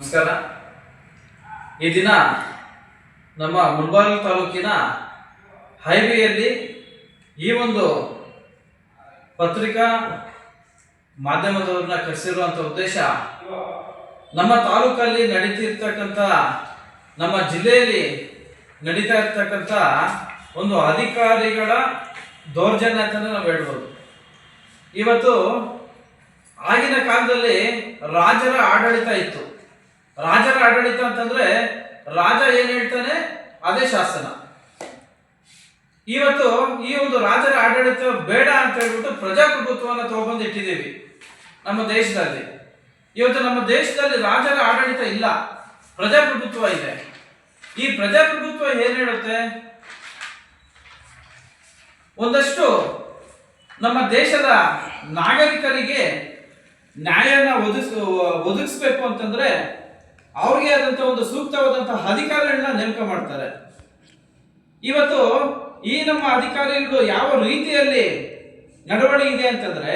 ನಮಸ್ಕಾರ. ಈ ದಿನ ನಮ್ಮ ಮುಲ್ಬಾಲ್ ತಾಲೂಕಿನ ಹೈವೇಯಲ್ಲಿ ಈ ಒಂದು ಪತ್ರಿಕಾ ಮಾಧ್ಯಮದವ್ರನ್ನ ಕರೆಸಿರುವಂಥ ಉದ್ದೇಶ, ನಮ್ಮ ತಾಲೂಕಲ್ಲಿ ನಡೀತಿರ್ತಕ್ಕಂಥ, ನಮ್ಮ ಜಿಲ್ಲೆಯಲ್ಲಿ ನಡೀತಾ ಇರ್ತಕ್ಕಂಥ ಒಂದು ಅಧಿಕಾರಿಗಳ ದೌರ್ಜನ್ಯ ಅಂತಲೇ ನಾವು ಹೇಳ್ಬೋದು. ಇವತ್ತು ಆಗಿನ ಕಾಲದಲ್ಲಿ ರಾಜರ ಆಡಳಿತ ಇತ್ತು. ರಾಜರ ಆಡಳಿತ ಅಂತಂದ್ರೆ ರಾಜ ಏನ್ ಹೇಳ್ತಾನೆ? ಅದೇ ಶಾಸನ. ಇವತ್ತು ಈ ಒಂದು ರಾಜರ ಆಡಳಿತ ಬೇಡ ಅಂತ ಹೇಳ್ಬಿಟ್ಟು ಪ್ರಜಾಪ್ರಭುತ್ವವನ್ನು ತಗೊಬಂದು ಇಟ್ಟಿದ್ದೀವಿ ನಮ್ಮ ದೇಶದಲ್ಲಿ. ಇವತ್ತು ನಮ್ಮ ದೇಶದಲ್ಲಿ ರಾಜರ ಆಡಳಿತ ಇಲ್ಲ. ಪ್ರಜಾಪ್ರಭುತ್ವ ಇದೆ. ಈ ಪ್ರಜಾಪ್ರಭುತ್ವ ಏನ್ ಹೇಳುತ್ತೆ? ಒಂದಷ್ಟು ನಮ್ಮ ದೇಶದ ನಾಗರಿಕರಿಗೆ ನ್ಯಾಯನ ಒದಗಿಸ್ ಒದಗಿಸ್ಬೇಕು ಅಂತಂದ್ರೆ ಅವ್ರಿಗೆ ಆದಂತ ಒಂದು ಸೂಕ್ತವಾದಂತಹ ಅಧಿಕಾರಿಗಳನ್ನ ನೇಮಕ ಮಾಡ್ತಾರೆ. ಇವತ್ತು ಈ ನಮ್ಮ ಅಧಿಕಾರಿಗಳು ಯಾವ ರೀತಿಯಲ್ಲಿ ನಡವಳಿ ಇದೆ ಅಂತಂದ್ರೆ,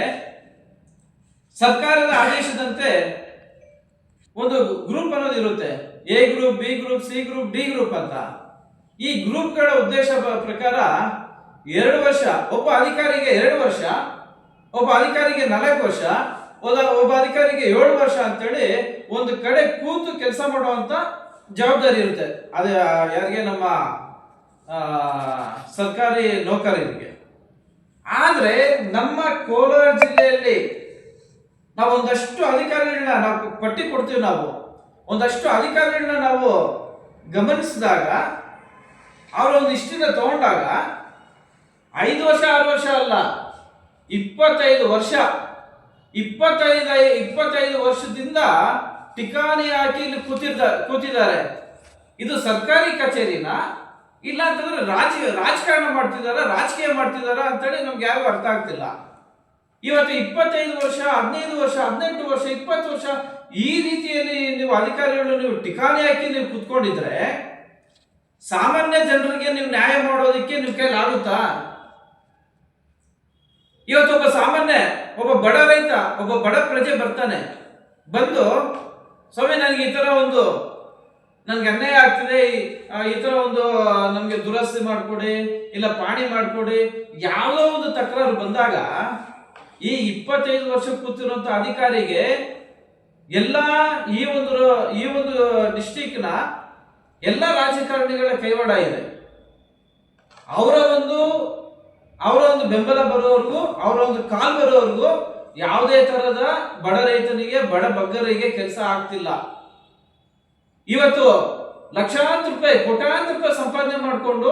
ಸರ್ಕಾರದ ಆದೇಶದಂತೆ ಒಂದು ಗ್ರೂಪ್ ಅನ್ನೋದು ಇರುತ್ತೆ. A group, B group, C group, D group ಅಂತ. ಈ ಗ್ರೂಪ್ಗಳ ಉದ್ದೇಶ ಪ್ರಕಾರ ಎರಡು ವರ್ಷ, ಒಬ್ಬ ಅಧಿಕಾರಿಗೆ ಎರಡು ವರ್ಷ, ಒಬ್ಬ ಅಧಿಕಾರಿಗೆ ನಾಲ್ಕು ವರ್ಷ ಒಬ್ಬ ಅಧಿಕಾರಿಗೆ ಏಳು ವರ್ಷ ಅಂತೇಳಿ ಒಂದು ಕಡೆ ಕೂತು ಕೆಲಸ ಮಾಡುವಂತ ಜವಾಬ್ದಾರಿ ಇರುತ್ತೆ. ಅದು ಯಾರಿಗೆ? ನಮ್ಮ ಸರ್ಕಾರಿ ನೌಕರರಿಗೆ. ಆದ್ರೆ ನಮ್ಮ ಕೋಲಾರ ಜಿಲ್ಲೆಯಲ್ಲಿ ನಾವು ಒಂದಷ್ಟು ಅಧಿಕಾರಿಗಳನ್ನ ನಾವು ಪಟ್ಟಿ ಕೊಡ್ತೀವಿ ನಾವು. ಒಂದಷ್ಟು ಅಧಿಕಾರಿಗಳನ್ನ ನಾವು ಗಮನಿಸಿದಾಗ, ಅವರು ಒಂದು ತಗೊಂಡಾಗ ಐದು ವರ್ಷ, ಆರು ವರ್ಷ ಅಲ್ಲ, ಇಪ್ಪತ್ತೈದು ವರ್ಷ ಇಪ್ಪತ್ತೈದು ಇಪ್ಪತ್ತೈದು ವರ್ಷದಿಂದ ಟಿಕಾಣಿ ಹಾಕಿ ಇಲ್ಲಿ ಕೂತಿರ್ದ ಕೂತಿದ್ದಾರೆ. ಇದು ಸರ್ಕಾರಿ ಕಚೇರಿನ, ಇಲ್ಲ ಅಂತಂದ್ರೆ ರಾಜ ರಾಜಕಾರಣ ಮಾಡ್ತಿದಾರ ರಾಜಕೀಯ ಮಾಡ್ತಿದಾರ ಅಂತೇಳಿ ನಮ್ಗೆ ಯಾರಿಗೂ ಅರ್ಥ ಆಗ್ತಿಲ್ಲ. ಇವತ್ತು ಇಪ್ಪತ್ತೈದು ವರ್ಷ, ಹದಿನೈದು ವರ್ಷ, ಹದಿನೆಂಟು ವರ್ಷ, ಇಪ್ಪತ್ತು ವರ್ಷ ಈ ರೀತಿಯಲ್ಲಿ ನೀವು ಅಧಿಕಾರಿಗಳು ನೀವು ಟಿಕಾಣಿ ಹಾಕಿ ನೀವು ಕುತ್ಕೊಂಡಿದ್ರೆ ಸಾಮಾನ್ಯ ಜನರಿಗೆ ನೀವು ನ್ಯಾಯ ಮಾಡೋದಕ್ಕೆ ನಿಮ್ಮ ಕೈಲಿ ಆಗುತ್ತಾ ಇವತ್ತು ಒಬ್ಬ ಸಾಮಾನ್ಯ, ಒಬ್ಬ ಬಡ ರೈತ, ಒಬ್ಬ ಬಡ ಪ್ರಜೆ ಬರ್ತಾನೆ. ಬಂದು, ಸ್ವಾಮಿ, ನನಗೆ ಈ ಥರ ಒಂದು, ನನ್ಗೆ ಅನ್ಯಾಯ ಆಗ್ತಿದೆ. ಈ- ಥರ ಒಂದು ನಮಗೆ ದುರಸ್ತಿ ಮಾಡಿಕೊಡಿ, ಇಲ್ಲ ಪಾಣಿ ಮಾಡಿಕೊಡಿ. ಯಾವುದೋ ಒಂದು ತಕರಾರು ಬಂದಾಗ, ಈ ಇಪ್ಪತ್ತೈದು ವರ್ಷ ಕೂತಿರುವಂಥ ಅಧಿಕಾರಿಗೆ ಎಲ್ಲ ಈ ಒಂದು ಈ ಒಂದು ಡಿಸ್ಟಿಕ್ನ ಎಲ್ಲ ರಾಜಕಾರಣಿಗಳ ಕೈವಾಡ ಇದೆ. ಅವರ ಒಂದು ಅವರ ಒಂದು ಬೆಂಬಲ ಬರೋವರೆಗೂ ಅವರ ಒಂದು ಕಾಲ್ ಬರೋವರೆಗೂ ಯಾವುದೇ ತರದ ಬಡ ರೈತನಿಗೆ, ಬಡ ಬಗ್ಗರಿಗೆ ಕೆಲಸ ಆಗ್ತಿಲ್ಲ. ಇವತ್ತು ಲಕ್ಷಾಂತರ ರೂಪಾಯಿ, ಕೋಟ್ಯಾಂತರ ರೂಪಾಯಿ ಸಂಪಾದನೆ ಮಾಡಿಕೊಂಡು,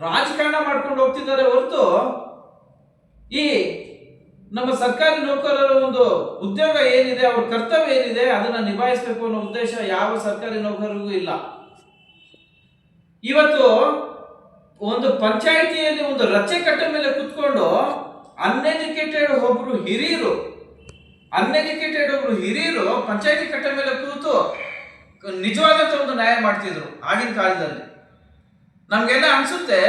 ರಾಜಕಾರಣ ಮಾಡ್ಕೊಂಡು ಹೋಗ್ತಿದ್ದಾರೆ ಹೊರತು ಈ ನಮ್ಮ ಸರ್ಕಾರಿ ನೌಕರರ ಒಂದು ಉದ್ಯೋಗ ಏನಿದೆ, ಅವ್ರ ಕರ್ತವ್ಯ ಏನಿದೆ, ಅದನ್ನ ನಿಭಾಯಿಸಬೇಕು ಅನ್ನೋ ಉದ್ದೇಶ ಯಾವ ಸರ್ಕಾರಿ ನೌಕರರಿಗೂ ಇಲ್ಲ. ಇವತ್ತು ಒಂದು ಪಂಚಾಯಿತಿಯಲ್ಲಿ ಒಂದು ರಚೆ ಕಟ್ಟ ಮೇಲೆ ಕುತ್ಕೊಂಡು ಅನ್ಎಜುಕೇಟೆಡ್ ಒಬ್ರು ಹಿರಿಯರು, ಅನ್ಎಜುಕೇಟೆಡ್ ಒಬ್ರು ಹಿರಿಯರು ಪಂಚಾಯಿತಿ ಕಟ್ಟ ಮೇಲೆ ಕೂತು ನಿಜವಾದಂತ ಒಂದು ನ್ಯಾಯ ಮಾಡ್ತಿದ್ರು ಆಗಿನ ಕಾಲದಲ್ಲಿ. ನಮ್ಗೆಲ್ಲ ಅನ್ಸುತ್ತೆ,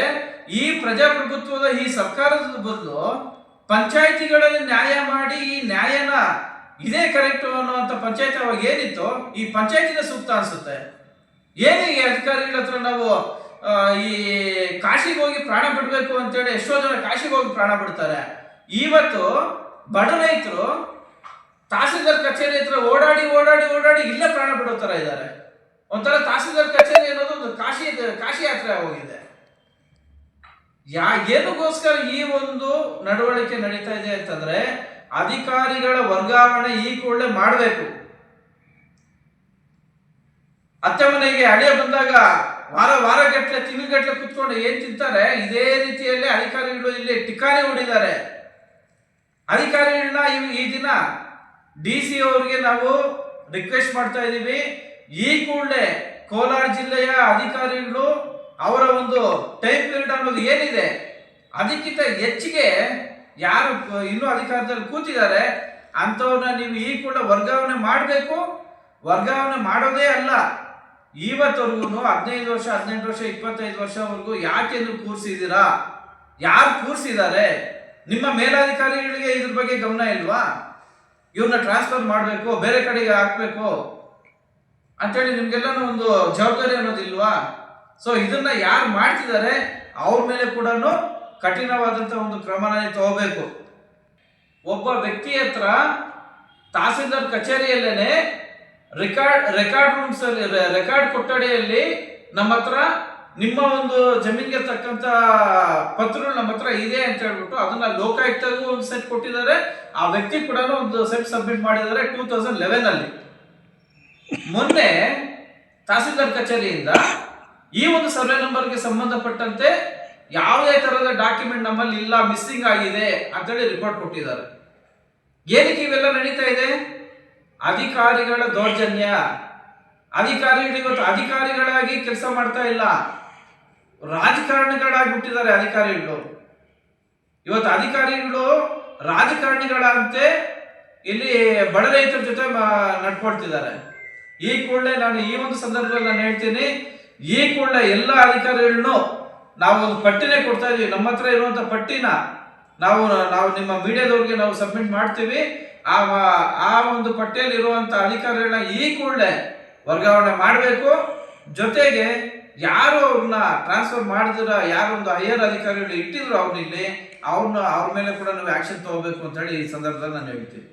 ಈ ಪ್ರಜಾಪ್ರಭುತ್ವದ ಈ ಸರ್ಕಾರದ ಬದಲು ಪಂಚಾಯಿತಿಗಳಲ್ಲಿ ನ್ಯಾಯ ಮಾಡಿ ಈ ನ್ಯಾಯನ ಇದೇ ಕರೆಕ್ಟ್ ಅನ್ನುವಂಥ ಪಂಚಾಯತ್ ಅವಾಗ ಏನಿತ್ತು ಈ ಪಂಚಾಯತಿನ ಸೂಕ್ತ ಅನ್ಸುತ್ತೆ. ಏನು ಈ ಅಧಿಕಾರಿಗಳ ಹತ್ರ ನಾವು ಈ ಕಾಶಿಗೆ ಹೋಗಿ ಪ್ರಾಣ ಬಿಡಬೇಕು ಅಂತೇಳಿ ಎಷ್ಟೋ ಜನ ಕಾಶಿಗೆ ಹೋಗಿ ಪ್ರಾಣ ಬಿಡ್ತಾರೆ. ಇವತ್ತು ಬಡ ರೈತರು ತಹಸೀಲ್ದಾರ್ ಕಚೇರಿ ಹತ್ರ ಓಡಾಡಿ ಓಡಾಡಿ ಓಡಾಡಿ ಇಲ್ಲೇ ಪ್ರಾಣ ಬಿಡೋ ಥರ ಇದ್ದಾರೆ. ಒಂಥರ ತಹಸೀಲ್ದಾರ್ ಕಚೇರಿ ಅನ್ನೋದು ಒಂದು ಕಾಶಿ ಕಾಶಿ ಯಾತ್ರೆ ಹೋಗಿದೆ. ಯಾ, ಏನಕ್ಕೋಸ್ಕರ ಈ ಒಂದು ನಡವಳಿಕೆ ನಡೀತಾ ಇದೆ ಅಂತಂದ್ರೆ ಅಧಿಕಾರಿಗಳ ವರ್ಗಾವಣೆ ಈ ಕೂಡಲೇ ಮಾಡಬೇಕು. ಅತ್ತೆ ಮನೆಗೆ ಹಳೆಯ ಬಂದಾಗ ವಾರ ವಾರಗಟ್ಟಲೆ ತಿಂಗಳಗಟ್ಟಲೆ ಕುತ್ಕೊಂಡು ಏನ್ ತಿಂತಾರೆ? ಇದೇ ರೀತಿಯಲ್ಲಿ ಅಧಿಕಾರಿಗಳು ಇಲ್ಲಿ ಟಿಕಾನೆ ಹೊಡಿದ್ದಾರೆ. ಅಧಿಕಾರಿಗಳನ್ನ ಈ ದಿನ ಡಿ ಸಿ ಅವ್ರಿಗೆ ನಾವು ರಿಕ್ವೆಸ್ಟ್ ಮಾಡ್ತಾ ಇದ್ದೀವಿ ಈ ಕೂಡಲೇ ಕೋಲಾರ ಜಿಲ್ಲೆಯ ಅಧಿಕಾರಿಗಳು ಅವರ ಒಂದು ಟೈಮ್ ಪೀರಿಯಡ್ ಅನ್ನೋದು ಏನಿದೆ, ಅದಕ್ಕಿಂತ ಹೆಚ್ಚಿಗೆ ಯಾರು ಇನ್ನೂ ಅಧಿಕಾರದಲ್ಲಿ ಕೂತಿದ್ದಾರೆ, ಅಂಥವ್ರನ್ನ ನೀವು ಈ ಕೂಡ ವರ್ಗಾವಣೆ ಮಾಡಬೇಕು. ವರ್ಗಾವಣೆ ಮಾಡೋದೇ ಅಲ್ಲ. ಇವತ್ತವರೆಗೂ ಹದಿನೈದು ವರ್ಷ, ಹದಿನೆಂಟು ವರ್ಷ, ಇಪ್ಪತ್ತೈದು ವರ್ಷವರೆಗೂ ಯಾಕೆ ನೀವು ಕೂರಿಸಿದ್ದೀರಾ? ಯಾರು ಕೂರಿಸಿದ್ದಾರೆ? ನಿಮ್ಮ ಮೇಲಾಧಿಕಾರಿಗಳಿಗೆ ಇದ್ರ ಬಗ್ಗೆ ಗಮನ ಇಲ್ವಾ? ಇವ್ರನ್ನ ಟ್ರಾನ್ಸ್ಫರ್ ಮಾಡಬೇಕು, ಬೇರೆ ಕಡೆಗೆ ಹಾಕಬೇಕು ಅಂತೇಳಿ ನಿಮ್ಗೆಲ್ಲನೂ ಒಂದು ಜವಾಬ್ದಾರಿ ಅನ್ನೋದಿಲ್ವಾ ಸೊ ಇದನ್ನ ಯಾರು ಮಾಡ್ತಿದ್ದಾರೆ, ಅವ್ರ ಮೇಲೆ ಕೂಡ ಕಠಿಣವಾದಂಥ ಒಂದು ಕ್ರಮನ ತಗೋಬೇಕು. ಒಬ್ಬ ವ್ಯಕ್ತಿ ಹತ್ರ ತಹಸೀಲ್ದಾರ್ ಕಚೇರಿಯಲ್ಲೇನೆ ರೆಕಾರ್ಡ್ ರೆಕಾರ್ಡ್ ರೂಮ್ಸ್ ಅಲ್ಲಿ ರೆಕಾರ್ಡ್ ಕೊಠಡಿಯಲ್ಲಿ ನಮ್ಮ ಹತ್ರ, ನಿಮ್ಮ ಒಂದು ಜಮೀನ್ಗೆ ತಕ್ಕಂತ ಪತ್ರಗಳು ನಮ್ಮ ಹತ್ರ ಇದೆ ಅಂತ ಹೇಳ್ಬಿಟ್ಟು ಅದನ್ನ ಲೋಕಾಯುಕ್ತಗೂ ಒಂದು ಸೆಟ್ ಕೊಟ್ಟಿದ್ದಾರೆ. ಆ ವ್ಯಕ್ತಿ ಕೂಡ ಒಂದು ಸೆಟ್ ಸಬ್ಮಿಟ್ ಮಾಡಿದ್ದಾರೆ ಟೂ ತೌಸಂಡ್ ಲೆವೆನ್ ಅಲ್ಲಿ. ಮೊನ್ನೆ ತಹಸೀಲ್ದಾರ್ ಕಚೇರಿಯಿಂದ ಈ ಒಂದು ಸರ್ವೆ ನಂಬರ್ಗೆ ಸಂಬಂಧಪಟ್ಟಂತೆ ಯಾವುದೇ ತರಹದ ಡಾಕ್ಯುಮೆಂಟ್ ನಮ್ಮಲ್ಲಿ ಇಲ್ಲ ಮಿಸ್ಸಿಂಗ್ ಆಗಿದೆ ಅಂತೇಳಿ ರಿಪೋರ್ಟ್ ಕೊಟ್ಟಿದ್ದಾರೆ. ಏನಕ್ಕೆ ಇವೆಲ್ಲ ನಡೀತಾ ಇದೆ? ಅಧಿಕಾರಿಗಳ ದೌರ್ಜನ್ಯ. ಅಧಿಕಾರಿಗಳು ಇವತ್ತು ಅಧಿಕಾರಿಗಳಾಗಿ ಕೆಲಸ ಮಾಡ್ತಾ ಇಲ್ಲ. ರಾಜಕಾರಣಿಗಳಾಗ್ಬಿಟ್ಟಿದ್ದಾರೆ ಅಧಿಕಾರಿಗಳು. ಇವತ್ತು ಅಧಿಕಾರಿಗಳು ರಾಜಕಾರಣಿಗಳಂತೆ ಇಲ್ಲಿ ಬಡ ರೈತರ ಜೊತೆ ನಡ್ಕೊಳ್ತಿದ್ದಾರೆ. ಈ ಕೂಡಲೇ ನಾನು ಈ ಒಂದು ಸಂದರ್ಭದಲ್ಲಿ ನಾನು ಹೇಳ್ತೀನಿ, ಈ ಕೂಡಲೇ ಎಲ್ಲ ಅಧಿಕಾರಿಗಳನ್ನು ನಾವು ಒಂದು ಪಟ್ಟಿನೇ ಕೊಡ್ತಾ ಇದೀವಿ. ನಮ್ಮ ಹತ್ರ ಇರುವಂತ ಪಟ್ಟಿನ ನಾವು ನಾವು ನಿಮ್ಮ ಮೀಡಿಯಾದವ್ರಿಗೆ ನಾವು ಸಬ್ಮಿಟ್ ಮಾಡ್ತೀವಿ. ಆ ಆ ಒಂದು ಪಟ್ಟಿಯಲ್ಲಿ ಇರುವಂತ ಅಧಿಕಾರಿಗಳನ್ನ ಈ ಕೂಡಲೇ ವರ್ಗಾವಣೆ ಮಾಡಬೇಕು. ಜೊತೆಗೆ ಯಾರು ಅವ್ರನ್ನ ಟ್ರಾನ್ಸ್ಫರ್ ಮಾಡಿದ್ರ ಯಾರು ಒಂದು ಹೈಯರ್ ಅಧಿಕಾರಿಗಳು ಇಟ್ಟಿದ್ರು ಅವ್ರನ್ನ ಇಲ್ಲಿ ಅವ್ರನ್ನ ಅವ್ರ ಮೇಲೆ ಕೂಡ ನಾವು ಆಕ್ಷನ್ ತಗೋಬೇಕು ಅಂತ ಹೇಳಿ ಈ ಸಂದರ್ಭದಲ್ಲಿ ನಾನು ಹೇಳ್ತೀನಿ.